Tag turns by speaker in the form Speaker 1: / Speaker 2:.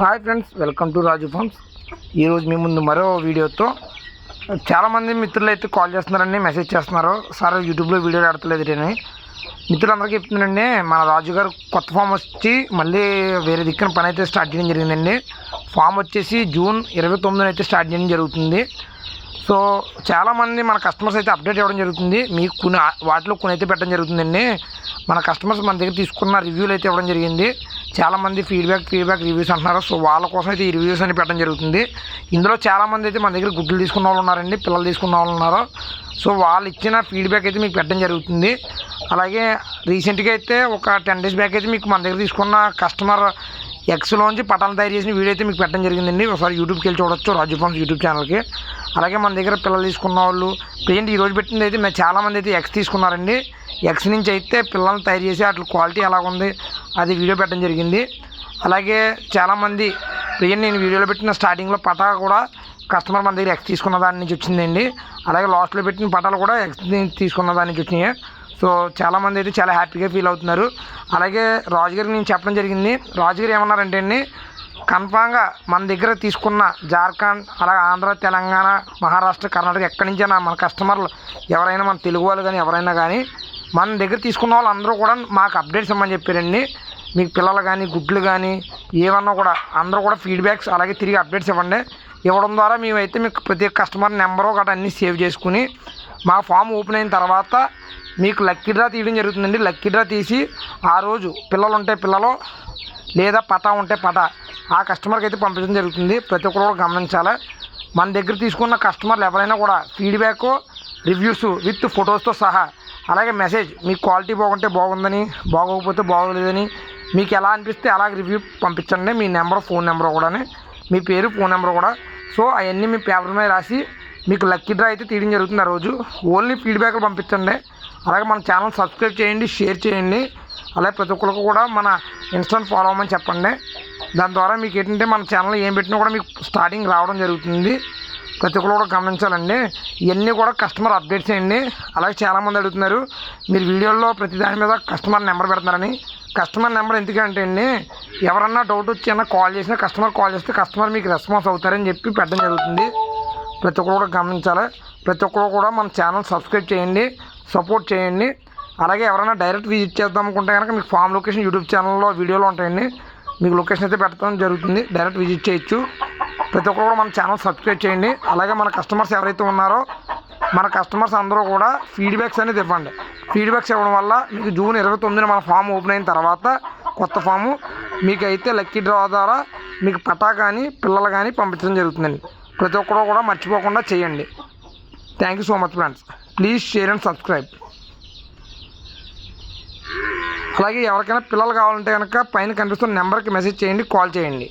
Speaker 1: Hi friends welcome to Raju farms ఈరోజు మీ ముందు మరో వీడియోతో చాలామంది మిత్రులు అయితే కాల్ చేస్తున్నారండి మెసేజ్ చేస్తున్నారు సార్ యూట్యూబ్లో వీడియో ఆడతలేదు అని మిత్రులందరికీ చెప్తున్నానండి మన రాజు గారు కొత్త ఫామ్ వచ్చి మళ్ళీ వేరే దిక్కున పని అయితే స్టార్ట్ చేయడం జరిగిందండి. ఫామ్ వచ్చేసి జూన్ ఇరవై తొమ్మిదిన అయితే స్టార్ట్ చేయడం జరుగుతుంది. సో చాలామంది మన కస్టమర్స్ అయితే అప్డేట్ ఇవ్వడం జరుగుతుంది. మీకు కొన్ని వాటిలో కొన్ని అయితే పెట్టడం జరుగుతుందండి. మన కస్టమర్స్ మన దగ్గర తీసుకున్న రివ్యూలు అయితే ఇవ్వడం జరిగింది. చాలామంది ఫీడ్బ్యాక్ ఫీడ్బ్యాక్ రివ్యూస్ అంటున్నారు. సో వాళ్ళ కోసం అయితే ఈ రివ్యూస్ అని పెట్టడం జరుగుతుంది. ఇందులో చాలామంది అయితే మన దగ్గర గుడ్లు తీసుకున్న వాళ్ళు ఉన్నారండి పిల్లలు తీసుకున్న వాళ్ళు ఉన్నారు. సో వాళ్ళు ఇచ్చిన ఫీడ్బ్యాక్ అయితే మీకు పెట్టడం జరుగుతుంది. అలాగే రీసెంట్గా అయితే ఒక టెన్ డేస్ బ్యాక్ అయితే మీకు మన దగ్గర తీసుకున్న కస్టమర్ ఎక్స్లోంచి పటాలు తయారు చేసిన వీడియో అయితే మీకు పెట్టడం జరిగిందండి. ఒకసారి యూట్యూబ్కి వెళ్ళి చూడొచ్చు రాజు ఫోన్స్ యూట్యూబ్ ఛానల్కి అలాగే మన దగ్గర పిల్లలు తీసుకున్న వాళ్ళు ప్రజెంట్ ఈ రోజు పెట్టింది అయితే మేము చాలామంది అయితే ఎక్స్ తీసుకున్నారండి. ఎక్స్ నుంచి అయితే పిల్లల్ని తయారు చేసి వాటి క్వాలిటీ ఎలా ఉంది అది వీడియో పెట్టడం జరిగింది. అలాగే చాలామంది ప్రియన్ నేను వీడియోలో పెట్టిన స్టార్టింగ్లో పటా కూడా కస్టమర్ మన దగ్గర ఎక్స్ తీసుకున్న దాని నుంచి వచ్చిందండి. అలాగే లాస్ట్లో పెట్టిన పటాలు కూడా ఎక్స్ నుంచి తీసుకున్న దాని నుంచి వచ్చినాయి. సో చాలామంది అయితే చాలా హ్యాపీగా ఫీల్ అవుతున్నారు. అలాగే రాజుగారికి నేను చెప్పడం జరిగింది. రాజుగారు ఏమన్నారంటే అండి కన్ఫామ్గా మన దగ్గర తీసుకున్న జార్ఖండ్ అలాగే ఆంధ్ర తెలంగాణ మహారాష్ట్ర కర్ణాటక ఎక్కడి నుంచైనా మన కస్టమర్లు ఎవరైనా మన తెలుగు వాళ్ళు కానీ ఎవరైనా కానీ మన దగ్గర తీసుకున్న వాళ్ళు అందరూ కూడా మాకు అప్డేట్స్ ఇవ్వమని చెప్పారండి. మీకు పిల్లలు కానీ గుడ్లు కానీ ఏమన్నా కూడా అందరూ కూడా ఫీడ్బ్యాక్స్ అలాగే తిరిగి అప్డేట్స్ ఇవ్వండి. ఇవ్వడం ద్వారా మేమైతే మీకు ప్రతి కస్టమర్ నెంబరు గట్రా అన్నీ సేవ్ చేసుకుని మా ఫామ్ ఓపెన్ అయిన తర్వాత మీకు లక్కీ డ్రా తీయడం జరుగుతుందండి. లక్కీ డ్రా తీసి ఆ రోజు పిల్లలు ఉంటే పిల్లలు లేదా పటా ఉంటే పటా ఆ కస్టమర్కి అయితే పంపించడం జరుగుతుంది. ప్రతి ఒక్కరు కూడా గమనించాలి. మన దగ్గర తీసుకున్న కస్టమర్లు ఎవరైనా కూడా ఫీడ్బ్యాక్ రివ్యూస్ విత్ ఫొటోస్తో సహా. అలాగే మెసేజ్ మీకు క్వాలిటీ బాగుంటే బాగుందని బాగోకపోతే బాగోలేదని మీకు ఎలా అనిపిస్తే అలాగే రివ్యూ పంపించండి. మీ నెంబర్ ఫోన్ నెంబర్ కూడా మీ పేరు ఫోన్ నెంబర్ కూడా. సో అవన్నీ మీ పేపర్ మీద రాసి మీకు లక్కీ డ్రా అయితే తీయడం జరుగుతుంది ఆ రోజు. ఓన్లీ ఫీడ్బ్యాక్లు పంపించండి. అలాగే మన ఛానల్ సబ్స్క్రైబ్ చేయండి షేర్ చేయండి. అలాగే ప్రతి ఒక్కరికి కూడా మన ఇన్స్టాంట్ ఫాలో అవ్వమని చెప్పండి. దాని ద్వారా మీకు ఏంటంటే మన ఛానల్ ఏం పెట్టినా కూడా మీకు స్టార్టింగ్ రావడం జరుగుతుంది. ప్రతి ఒక్కరు కూడా గమనించాలండి. ఇవన్నీ కూడా కస్టమర్ అప్డేట్స్ చేయండి అలాగే చాలామంది అడుగుతున్నారు మీరు వీడియోల్లో ప్రతి దాని మీద కస్టమర్ నెంబర్ పెడుతున్నారని కస్టమర్ నెంబర్ ఎందుకంటే అండి ఎవరన్నా డౌట్ వచ్చి అన్న కాల్ చేసినా కస్టమర్ కాల్ చేస్తే కస్టమర్ మీకు రెస్పాన్స్ అవుతారని చెప్పి పెట్టడం జరుగుతుంది. ప్రతి ఒక్కరు కూడా గమనించాలి. ప్రతి ఒక్కరు కూడా మన ఛానల్ సబ్స్క్రైబ్ చేయండి సపోర్ట్ చేయండి. అలాగే ఎవరైనా డైరెక్ట్ విజిట్ చేద్దాం అనుకుంటే కనుక మీకు ఫామ్ లొకేషన్ యూట్యూబ్ ఛానల్లో వీడియోలో ఉంటాయండి. మీకు లొకేషన్ అయితే పెట్టడం జరుగుతుంది. డైరెక్ట్ విజిట్ చేయొచ్చు. ప్రతి ఒక్కరు కూడా మన ఛానల్ సబ్స్క్రైబ్ చేయండి. అలాగే మన కస్టమర్స్ ఎవరైతే ఉన్నారో మన కస్టమర్స్ అందరూ కూడా ఫీడ్బ్యాక్స్ అనేది ఇవ్వండి. ఫీడ్బ్యాక్స్ ఇవ్వడం వల్ల మీకు జూన్ ఇరవై తొమ్మిదిన మన ఫామ్ ఓపెన్ అయిన తర్వాత కొత్త ఫాము మీకైతే లక్కీ డ్రా ద్వారా మీకు పటా కానీ పిల్లలు కానీ పంపించడం జరుగుతుందండి. ప్రతి ఒక్కరు కూడా మర్చిపోకుండా చేయండి. Thank you so much friends please share and subscribe అలాగే ఎవరికైనా పిల్లలు కావాలంటే కనుక పైన కనిపిస్తున్న నెంబర్కి మెసేజ్ చేయండి కాల్ చేయండి.